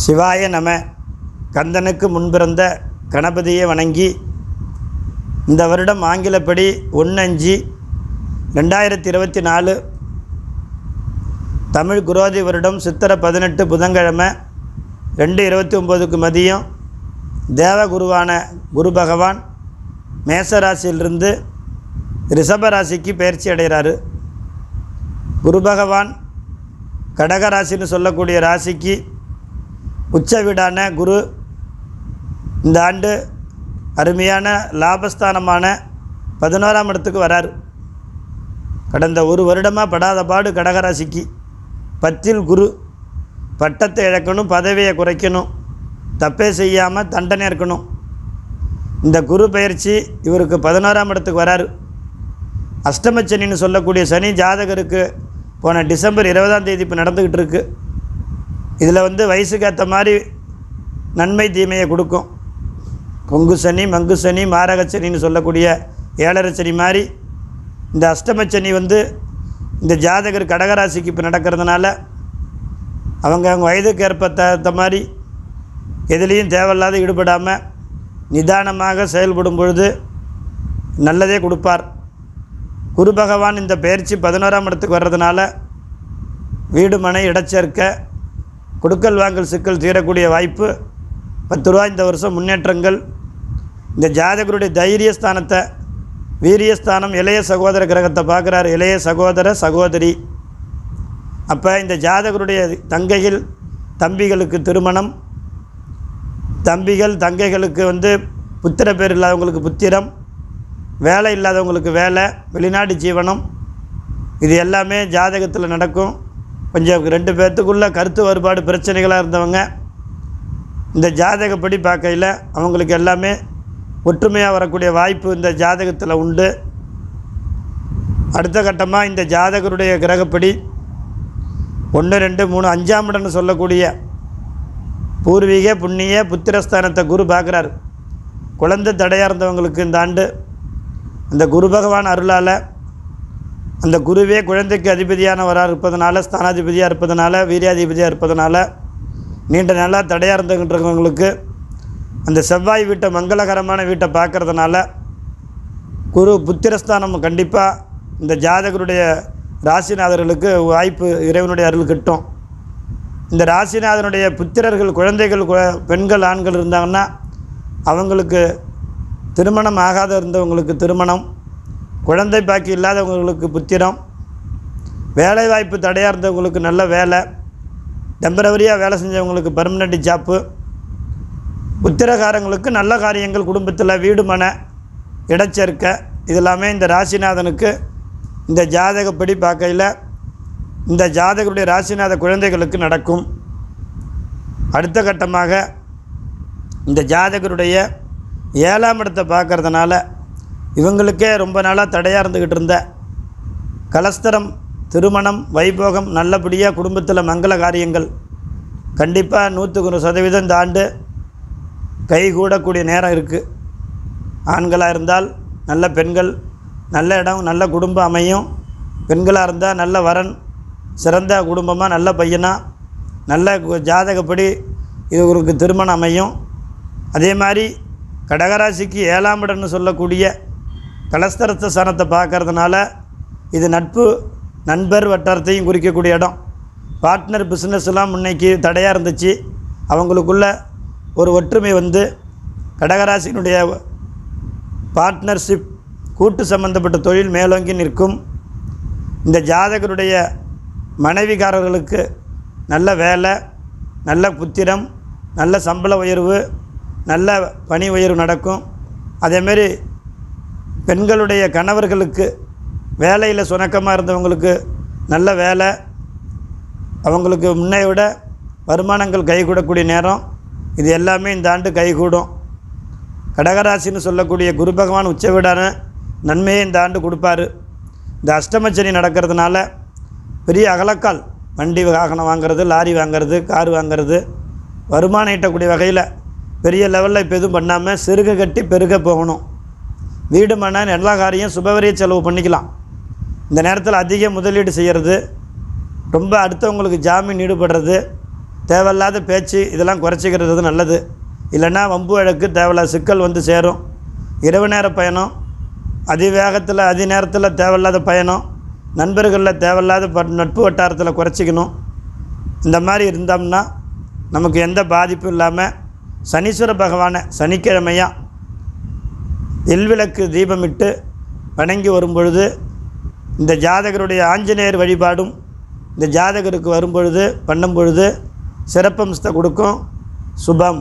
சிவாய நம. கந்தனுக்கு முன்பிறந்த கணபதியை வணங்கி இந்த வருடம் ஆங்கிலப்படி ஒன்று அஞ்சு ரெண்டாயிரத்தி இருபத்தி நாலு தமிழ் குரோதி வருடம் சித்திரை பதினெட்டு புதன்கிழமை ரெண்டு இருபத்தி ஒம்போதுக்கு மதியம் தேவகுருவான குரு பகவான் மேசராசியிலிருந்து ரிஷபராசிக்கு பயிற்சி அடைகிறாரு. குரு பகவான் கடகராசின்னு சொல்லக்கூடிய ராசிக்கு உச்ச வீடான குரு. இந்த ஆண்டு அருமையான லாபஸ்தானமான பதினோராம் இடத்துக்கு வராரு. கடந்த ஒரு வருடமாக படாத பாடு கடகராசிக்கு பத்தில் குரு. பட்டத்தை இழக்கணும் பதவியை குறைக்கணும் தப்பே செய்யாமல் தண்டனை இருக்கணும். இந்த குரு பயிற்சி இவருக்கு பதினோராம் இடத்துக்கு வராரு. அஷ்டமச்சனின்னு சொல்லக்கூடிய சனி ஜாதகருக்கு போன டிசம்பர் இருபதாம் தேதி இப்போ நடந்துக்கிட்டு இருக்குது இதில் வந்து வயசுக்கு ஏற்ற மாதிரி நன்மை தீமையை கொடுக்கும். கொங்கு சனி மங்கு சனி மாரக சனின்னு சொல்லக்கூடிய ஏழரை சனி மாதிரி இந்த அஷ்டமச்சனி வந்து இந்த ஜாதகர் கடகராசிக்கு இப்போ நடக்கிறதுனால அவங்க அவங்க வயதுக்கு ஏற்ப தகுந்த மாதிரி எதுலேயும் தேவையில்லாத ஈடுபடாமல் நிதானமாக செயல்படும் பொழுது நல்லதே கொடுப்பார். குரு பகவான் இந்த பயிற்சி பதினோராம் இடத்துக்கு வர்றதுனால வீடு மனை இடச்சேர்க்க கொடுக்கல் வாங்கல் சிக்கல் தீரக்கூடிய வாய்ப்பு பத்து ரூபா இந்த வருஷம் முன்னேற்றங்கள். இந்த ஜாதகருடைய தைரியஸ்தானத்தை வீரியஸ்தானம் இளைய சகோதர கிரகத்தை பார்க்குறாரு. இளைய சகோதர சகோதரி. அப்போ இந்த ஜாதகருடைய தங்கைகள் தம்பிகளுக்கு திருமணம். தம்பிகள் தங்கைகளுக்கு வந்து புத்திர பேர் இல்லாதவங்களுக்கு புத்திரம். வேலை இல்லாதவங்களுக்கு வேலை. வெளிநாடு ஜீவனம். இது எல்லாமே ஜாதகத்தில் நடக்கும். கொஞ்சம் ரெண்டு பேர்த்துக்குள்ள கருத்து வேறுபாடு பிரச்சனைகளாக இருந்தவங்க இந்த ஜாதகப்படி பார்க்கையில் அவங்களுக்கு எல்லாமே ஒற்றுமையாக வரக்கூடிய வாய்ப்பு இந்த ஜாதகத்தில் உண்டு. அடுத்த கட்டமாக இந்த ஜாதகருடைய கிரகப்படி ஒன்று ரெண்டு மூணு அஞ்சாம் இடம்னு சொல்லக்கூடிய பூர்வீக புண்ணிய புத்திரஸ்தானத்தை குரு பார்க்குறாரு. குழந்தை தடையாக இருந்தவங்களுக்கு இந்த ஆண்டு அந்த குரு பகவான் அருளால் அந்த குருவே குழந்தைக்கு அதிபதியானவராக இருப்பதனால ஸ்தானாதிபதியாக இருப்பதனால வீரியாதிபதியாக இருப்பதனால நீண்ட நாளாக தடையாக இருந்துகின்றவங்களுக்கு அந்த செவ்வாய் வீட்டை மங்களகரமான வீட்டை பார்க்குறதுனால குரு புத்திரஸ்தானம் கண்டிப்பாக இந்த ஜாதகருடைய ராசிநாதர்களுக்கு வாய்ப்பு இறைவனுடைய அருள் கிட்டும். இந்த ராசிநாதனுடைய புத்திரர்கள் குழந்தைகள் கு- பெண்கள் ஆண்கள் இருந்தாங்கன்னா அவங்களுக்கு திருமணம் ஆகாத இருந்தவங்களுக்கு திருமணம் குழந்தை பாக்கி இல்லாதவங்களுக்கு புத்திரம் வேலைவாய்ப்பு தடையாக இருந்தவங்களுக்கு நல்ல வேலை டெம்பரவரியாக வேலை செஞ்சவங்களுக்கு பர்மனெண்ட் ஜாப்பு உத்திரகாரங்களுக்கு நல்ல காரியங்கள் குடும்பத்தில் வீடு மன இடச்சேர்க்க இதெல்லாமே இந்த ராசிநாதனுக்கு இந்த ஜாதகப்படி பார்க்கையில் இந்த ஜாதகருடைய ராசிநாத குழந்தைகளுக்கு நடக்கும். அடுத்த கட்டமாக இந்த ஜாதகருடைய ஏழாம் இடத்தை பார்க்கறதுனால இவங்களுக்கே ரொம்ப நாளாக தடையாக இருந்துக்கிட்டு இருந்த கலஸ்தரம் திருமணம் வைபோகம் நல்லபடியாக குடும்பத்தில் மங்கள காரியங்கள். கண்டிப்பாக நூற்றுக்கு நூறு சதவீதம் இந்த ஆண்டு கைகூடக்கூடிய நேரம் இருக்குது ஆண்களாக இருந்தால் நல்ல பெண்கள் நல்ல இடம் நல்ல குடும்பம் அமையும். பெண்களாக இருந்தால் நல்ல வரன் சிறந்த குடும்பமாக நல்ல பையனாக நல்ல ஜாதகப்படி இவருக்கு திருமணம் அமையும். அதே மாதிரி கடகராசிக்கு ஏழாம் இடம்னு சொல்லக்கூடிய கலஸ்தரத்த சனத்தை பார்க்கறதுனால இது நட்பு நண்பர் வட்டாரத்தையும் குறிக்கக்கூடிய இடம். பார்ட்னர் பிஸ்னஸ்லாம் முன்னைக்கு தடையாக இருந்துச்சு. அவங்களுக்குள்ள ஒரு ஒற்றுமை வந்து கடகராசியினுடைய பார்ட்னர்ஷிப் கூட்டு சம்பந்தப்பட்ட தொழில் மேலோங்கி நிற்கும். இந்த ஜாதகருடைய மனைவிக்காரர்களுக்கு நல்ல வேலை நல்ல புத்திரம் நல்ல சம்பள உயர்வு நல்ல பணி உயர்வு நடக்கும். அதேமாரி பெண்களுடைய கணவர்களுக்கு வேலையில் சுணக்கமாக இருந்தவங்களுக்கு நல்ல வேலை அவங்களுக்கு முன்னே விட வருமானங்கள் கைகூடக்கூடிய நேரம் இது எல்லாமே இந்த ஆண்டு கைகூடும் கடகராசின்னு சொல்லக்கூடிய குரு பகவான் உச்ச வீடான நன்மையை இந்த ஆண்டு கொடுப்பாரு. இந்த அஷ்டமச்சனி நடக்கிறதுனால பெரிய அகலக்கால் வண்டி வாகனம் வாங்குறது லாரி வாங்குறது கார் வாங்குறது வருமானம் ஈட்டக்கூடிய வகையில் பெரிய லெவலில் இப்போ எதுவும் பண்ணாமல் சிறுக கட்டி பெருக போகணும். வீடு மன எல்லா காரியம் சுபவரிய செலவு பண்ணிக்கலாம். இந்த நேரத்தில் அதிக முதலீடு செய்கிறது ரொம்ப அடுத்தவங்களுக்கு ஜாமீன் ஈடுபடுறது தேவையில்லாத பேச்சு இதெல்லாம் குறைச்சிக்கிறது நல்லது. இல்லைன்னா வம்பு வழக்கு தேவையில்லாத சிக்கல் வந்து சேரும். இரவு நேர பயணம் அதிவேகத்தில் அதி நேரத்தில் தேவையில்லாத பயணம் நண்பர்களில் தேவையில்லாத ப நட்பு வட்டாரத்தில் குறைச்சிக்கணும். இந்த மாதிரி இருந்தோம்னா நமக்கு எந்த பாதிப்பும் இல்லாமல் சனீஸ்வர பகவானை சனிக்கிழமையாக எல்விளக்கு தீபமிட்டு வணங்கி வரும்பொழுது இந்த ஜாதகருடைய ஆஞ்சநேயர் வழிபாடும் இந்த ஜாதகருக்கு வரும்பொழுது பண்ணும்பொழுது பண்ணும் பொழுது சிறப்பம்சத்தை கொடுக்கும். சுபம்.